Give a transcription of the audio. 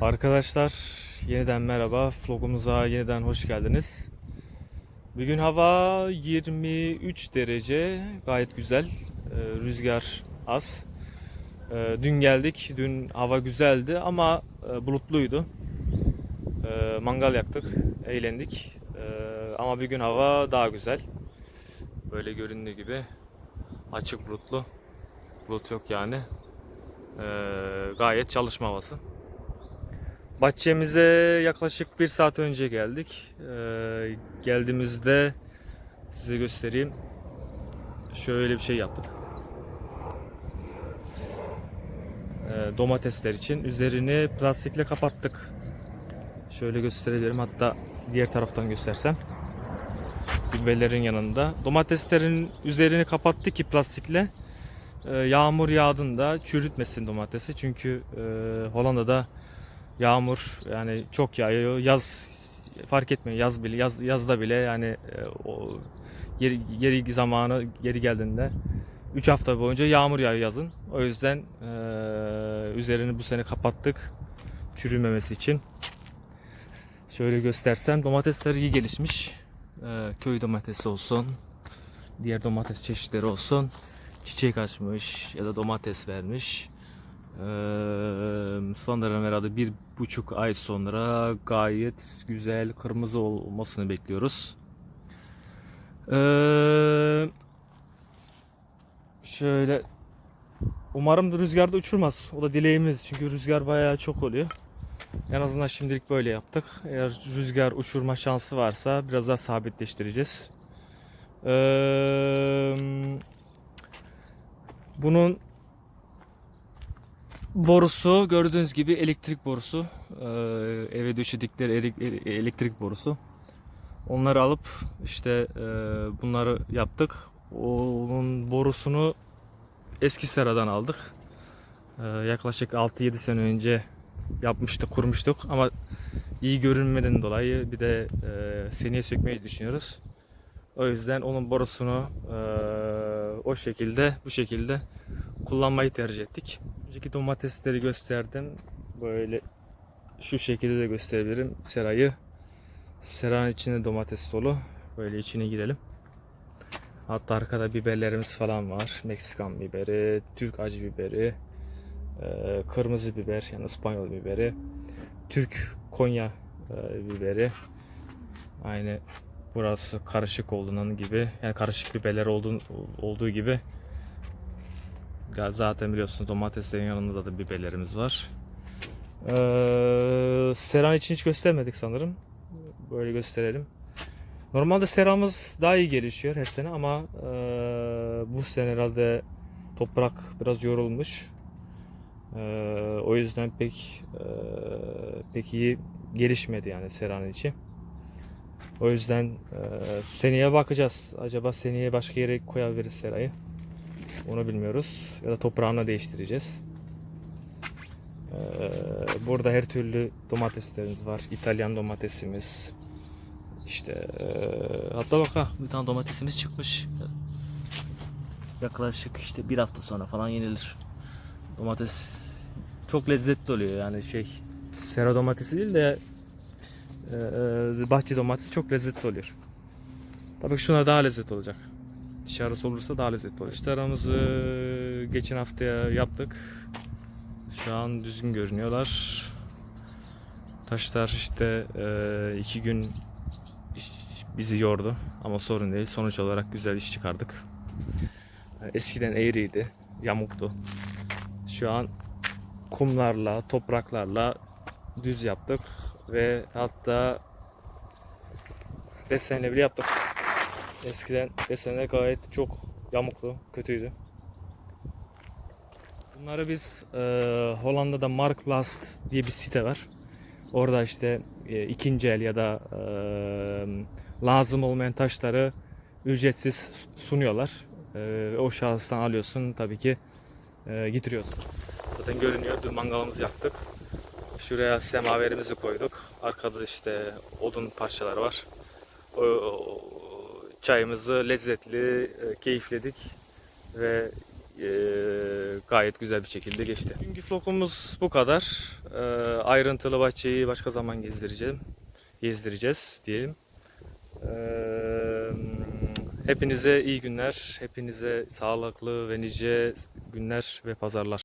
Arkadaşlar yeniden merhaba. Vlogumuza yeniden hoş geldiniz. Bugün hava 23 derece. Gayet güzel. Ee, rüzgar az. Ee, dün geldik. Dün hava güzeldi ama e, bulutluydu. Ee, mangal yaktık. Eğlendik. Ee, ama bugün hava daha güzel. Böyle göründüğü gibi açık bulutlu. Bulut yok yani. Gayet çalışma havası. Bahçemize yaklaşık bir saat önce geldik. Ee, geldiğimizde size göstereyim. Şöyle bir şey yaptık. Ee, domatesler için üzerini plastikle kapattık. Şöyle gösterebilirim. Hatta diğer taraftan göstersem. Biberlerin yanında. Domateslerin üzerini kapattık ki plastikle. Ee, yağmur yağdığında çürütmesin domatesi. Çünkü e, Hollanda'da yağmur yani çok yağıyor. Yaz fark etmiyor. Yaz bile yaz yazda bile yani e, o geri, geri zamanı geri geldiğinde 3 hafta boyunca yağmur yağıyor yazın. O yüzden e, üzerini bu sene kapattık çürümemesi için. Şöyle göstersem domatesler iyi gelişmiş. E, köy domatesi olsun, diğer domates çeşitleri olsun. Çiçek açmış ya da domates vermiş. Ee, sanırım herhalde bir buçuk ay sonra gayet güzel kırmızı olmasını bekliyoruz. Şöyle umarım rüzgarda uçurmaz. O da dileğimiz çünkü rüzgar bayağı çok oluyor. En azından şimdilik böyle yaptık. Eğer rüzgar uçurma şansı varsa biraz daha sabitleştireceğiz. Ee, bunun borusu gördüğünüz gibi elektrik borusu. Ee, eve döşedikleri ele- elektrik borusu. Onları alıp işte e, bunları yaptık. Onun borusunu eski seradan aldık. Ee, yaklaşık 6-7 sene önce yapmıştık, kurmuştuk ama iyi görünmeden dolayı bir de e, seneye sökmeyi düşünüyoruz. O yüzden onun borusunu e, o şekilde, bu şekilde kullanmayı tercih ettik. Önceki domatesleri gösterdim. Böyle şu şekilde de gösterebilirim serayı. Seranın içinde domates dolu. Böyle içine girelim. Hatta arkada biberlerimiz falan var. Meksikan biberi, Türk acı biberi, e, kırmızı biber yani İspanyol biberi, Türk Konya e, biberi. Aynı burası karışık olduğundan gibi yani karışık biberler olduğu, olduğu gibi ya zaten biliyorsunuz domateslerin yanında da biberlerimiz var. Ee, seran için hiç göstermedik sanırım. Böyle gösterelim. Normalde seramız daha iyi gelişiyor her sene ama e, bu sene herhalde toprak biraz yorulmuş. E, o yüzden pek e, pek iyi gelişmedi yani seranın içi. O yüzden e, seneye bakacağız. Acaba seneye başka yere koyabiliriz serayı. Onu bilmiyoruz. Ya da toprağını değiştireceğiz. Ee, burada her türlü domateslerimiz var. İtalyan domatesimiz. İşte ee, hatta bak ha bir tane domatesimiz çıkmış. Yaklaşık işte bir hafta sonra falan yenilir. Domates çok lezzetli oluyor yani şey sera domatesi değil de ee, bahçe domatesi çok lezzetli oluyor. Tabii ki şunlar daha lezzetli olacak. Dışarısı olursa daha lezzetli olur. İşte aramızı geçen haftaya yaptık. Şu an düzgün görünüyorlar. Taşlar işte e, iki gün bizi yordu ama sorun değil. Sonuç olarak güzel iş çıkardık. Eskiden eğriydi, yamuktu. Şu an kumlarla, topraklarla düz yaptık ve hatta desenle bile yaptık. Eskiden desenler gayet çok yamuktu, kötüydü. Bunları biz e, Hollanda'da Marktplaats diye bir site var. Orada işte e, ikinci el ya da e, lazım olmayan taşları ücretsiz sunuyorlar. E, o şahıstan alıyorsun tabii ki e, getiriyorsun. Zaten görünüyor. Dün mangalımızı yaktık. Şuraya semaverimizi koyduk. Arkada işte odun parçaları var. O, o- çayımızı lezzetli e, keyifledik ve e, gayet güzel bir şekilde geçti. Bugünkü vlogumuz bu kadar. Ee, ayrıntılı bahçeyi başka zaman gezdireceğim. Gezdireceğiz diyelim. Hepinize iyi günler. Hepinize sağlıklı ve nice günler ve pazarlar.